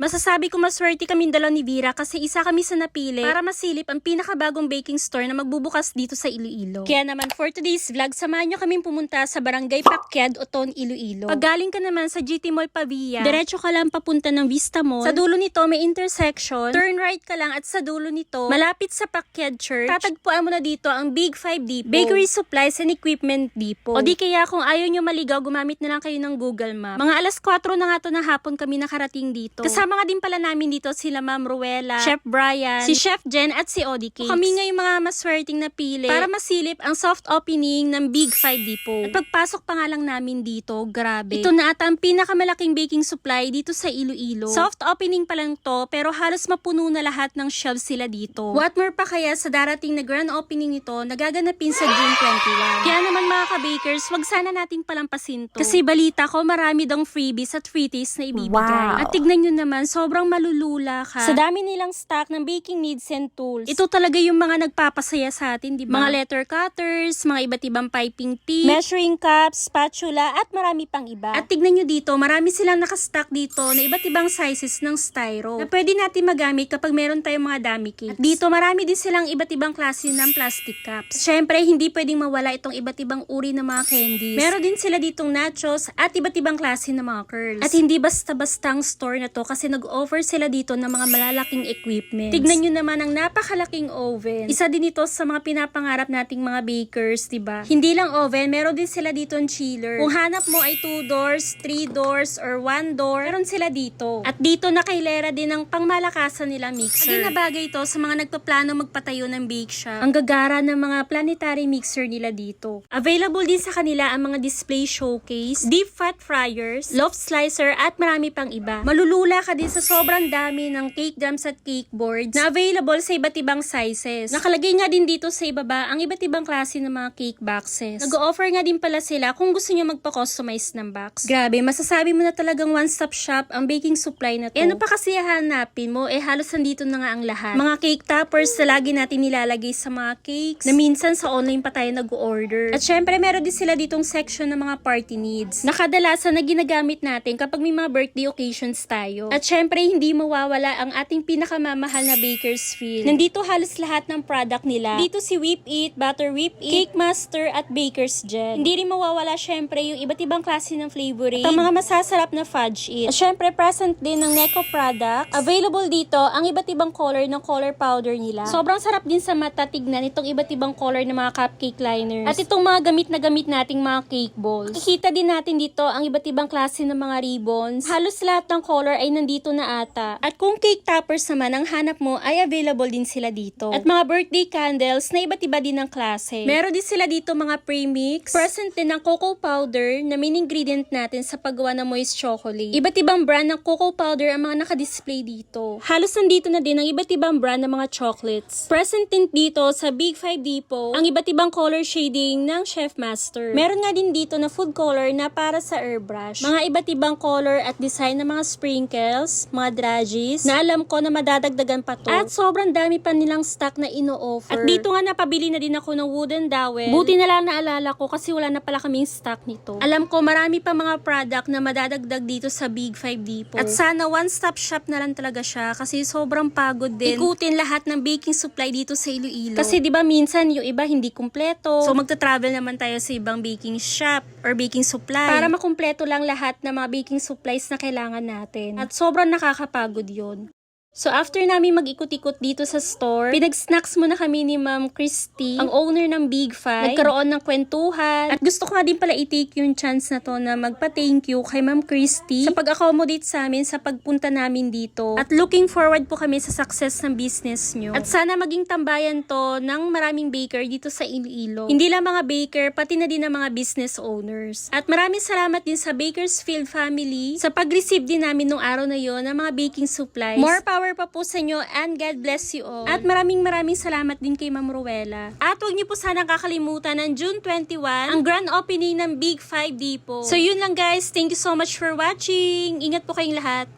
Masasabi ko maswerte kaming dalaw ni Vera kasi isa kami sa napili para masilip ang pinakabagong baking store na magbubukas dito sa Iloilo. Kaya naman for today's vlog, samahan nyo kaming pumunta sa Barangay Pakyad, Oton, Iloilo. Pag galing ka naman sa GT Mall Pavia, diretso ka lang papunta ng Vista Mall. Sa dulo nito may intersection, turn right ka lang at sa dulo nito, malapit sa Pakyad Church, tatagpuan mo na dito ang Big 5 Depot, Bakery Supplies and Equipment Depot. O di kaya kung ayaw nyo maligaw, gumamit na lang kayo ng Google Map. Mga alas 4 na nga to ng hapon kami nakarating dito. Kasama nga din pala namin dito sila Ma'am Ruela, Chef Brian, si Chef Jen at si Odi Cakes. Kami nga yung mga maswerteng napili para masilip ang soft opening ng Big 5 Depot. At pagpasok pa nga lang namin dito, grabe. Ito na ata ang pinakamalaking baking supply dito sa Iloilo. Soft opening pa lang to, pero halos mapuno na lahat ng shelves sila dito. What more pa kaya sa darating na grand opening nito na gaganapin sa June 21. Kaya naman ka-bakers, wag sana nating palampasin to. Kasi balita ko marami dong freebies at freebies na ibibigay. Wow. At tignan nyo naman, sobrang malulula ka. Sa dami nilang stock ng baking needs and tools. Ito talaga yung mga nagpapasaya sa atin, di ba? Mga letter cutters, mga iba't ibang piping tip, measuring cups, spatula, at marami pang iba. At tignan nyo dito, marami silang nakastock dito na iba't ibang sizes ng styro na pwede natin magamit kapag meron tayong mga dummy cakes. At dito, marami din silang iba't ibang klase ng plastic cups. Siyempre, hindi pwedeng mawala itong iba't ibang uri ng mga candies. Meron din sila ditong nachos at iba't ibang klase ng mga curls. At hindi basta-bastang store na to kasi nag-offer sila dito ng mga malalaking equipment. Tignan nyo naman ang napakalaking oven. Isa din ito sa mga pinapangarap nating mga bakers, 'di ba? Hindi lang oven, meron din sila dito ng chiller. Kung hanap mo ay 2 doors, 3 doors, or 1 door, meron sila dito. At dito nakailera din ang pangmalakasan nila mixer. Lagi na bagay ito sa mga nagpaplano magpatayo ng bake shop. Ang gagara ng mga planetary mixer nila dito. Available din sa kanila ang mga display showcase, deep fat fryers, loaf slicer, at marami pang iba. Malulula ka din sa sobrang dami ng cake drums at cake boards na available sa iba't ibang sizes. Nakalagay nga din dito sa ibaba ang iba't ibang klase ng mga cake boxes. Nag-offer nga din pala sila kung gusto nyo magpa-customize ng box. Grabe, masasabi mo na talagang one-stop shop ang baking supply na to. Eh ano pa kasi hanapin mo? Eh halos nandito na nga ang lahat. Mga cake toppers na lagi natin nilalagay sa mga cakes na minsan sa online pa tayo nag-order. At syempre meron din sila ditong section ng mga party needs. Nakadalasan na ginagamit natin kapag may mga birthday occasions tayo. At syempre hindi mawawala ang ating pinakamamahal na baker's feel. Nandito halos lahat ng product nila. Dito si Whip It, Butter Whip It, Cake Master at Baker's Gel. Hindi rin mawawala syempre yung iba't ibang klase ng flavoring at ang mga masasarap na fudge it. At syempre present din ng Neko products. Available dito ang iba't ibang color ng color powder nila. Sobrang sarap din sa mata tignan itong iba't ibang color ng mga cupcake liners. At itong mga gamit na gamit nating mga cake balls. Kikita din natin dito ang iba't ibang klase ng mga ribbons. Halos lahat ng color ay nandito na ata. At kung cake toppers naman ang hanap mo ay available din sila dito. At mga birthday candles na iba't iba din ng klase. Meron din sila dito mga premix. Present din ng cocoa powder na main ingredient natin sa paggawa ng moist chocolate. Iba't ibang brand ng cocoa powder ang mga nakadisplay dito. Halos nandito na din ang iba't ibang brand ng mga chocolates. Present din dito sa Big 5 Depot ang iba't ibang color shading ng Chef Master. Meron nga din dito na food color na para sa airbrush. Mga iba't ibang color at design ng mga sprinkles, mga dragis, na alam ko na madadagdagan pa to. At sobrang dami pa nilang stock na ino-offer. At dito nga napabili na din ako ng wooden dowel. Buti na lang naalala ko kasi wala na pala kaming stock nito. Alam ko marami pa mga product na madadagdag dito sa Big 5 Depot. At sana one-stop shop na lang talaga siya kasi sobrang pagod din. Ikutin lahat ng baking supply dito sa Iloilo. Kasi 'di ba minsan yung iba hindi kumpleto. So magta-travel naman tayo sa ibang baking shop or baking supply para makumpleto lang lahat ng mga baking supplies na kailangan natin. At sobrang nakakapagod 'yon. So after namin mag-ikot-ikot dito sa store, pinag-snacks muna kami ni Ma'am Christy, ang owner ng Big Five. Nagkaroon ng kwentuhan. At gusto ko nga din pala i-take yung chance na to na magpa-thank you kay Ma'am Christy sa pag-accommodate sa amin sa pagpunta namin dito. At looking forward po kami sa success ng business nyo. At sana maging tambayan to ng maraming baker dito sa Iloilo. Hindi lang mga baker, pati na din ang mga business owners. At maraming salamat din sa Bakersfield family sa pag-receive din namin nung araw na yon ng mga baking supplies. More power pa po sa inyo and God bless you all. At maraming maraming salamat din kay Ma'am Ruela. At huwag niyo po sanang kakalimutan ng June 21, ang grand opening ng Big 5 Depot. So yun lang guys, thank you so much for watching. Ingat po kayong lahat.